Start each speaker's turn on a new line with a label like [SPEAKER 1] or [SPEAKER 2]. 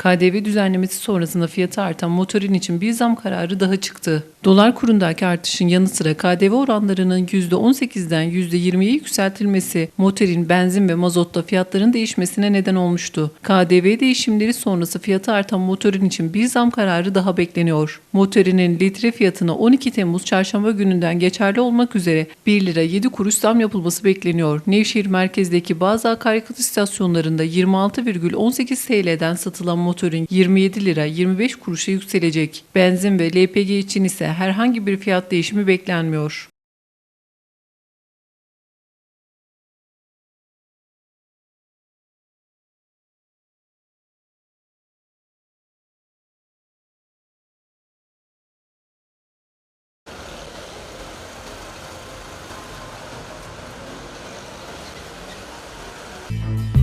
[SPEAKER 1] KDV düzenlemesi sonrasında fiyatı artan motorin için bir zam kararı daha çıktı. Dolar kurundaki artışın yanı sıra KDV oranlarının %18'den %20'ye yükseltilmesi motorin, benzin ve mazotta fiyatların değişmesine neden olmuştu. KDV değişimleri sonrası fiyatı artan motorin için bir zam kararı daha bekleniyor. Motorinin litre fiyatına 12 Temmuz çarşamba gününden geçerli olmak üzere 1 lira 7 kuruş zam yapılması bekleniyor. Nevşehir merkezdeki bazı akaryakıt istasyonlarında 26,18 TL'den satılan motorun 27 lira 25 kuruşa yükselecek. Benzin ve LPG için ise herhangi bir fiyat değişimi beklenmiyor. Thank you.